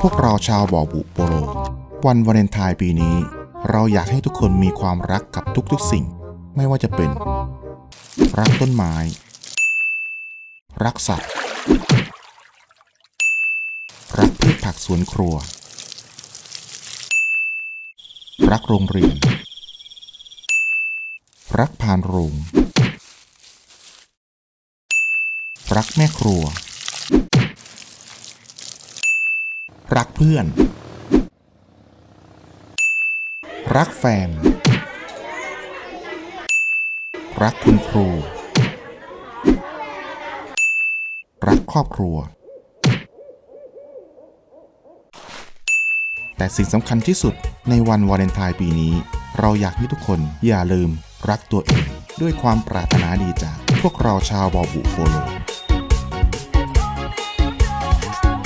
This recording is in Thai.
พวกเราชาวบ่อบุโปโลวันวาเลนไทน์ปีนี้ เราอยากให้ทุกคนมีความรักกับทุกๆสิ่ง ไม่ว่าจะเป็น รักต้นไม้ รักสัตว์ รักพืชผักสวนครัว รักโรงเรียน รักพานโรง รักแม่ครัว รักเพื่อน รักแฟน รักคุณครู รักครอบครัว แต่สิ่งสำคัญที่สุดในวันวาเลนไทน์ปีนี้ เราอยากให้ทุกคนอย่าลืมรักตัวเอง ด้วยความปรารถนาดีจากพวกเราชาวบอบุโปโล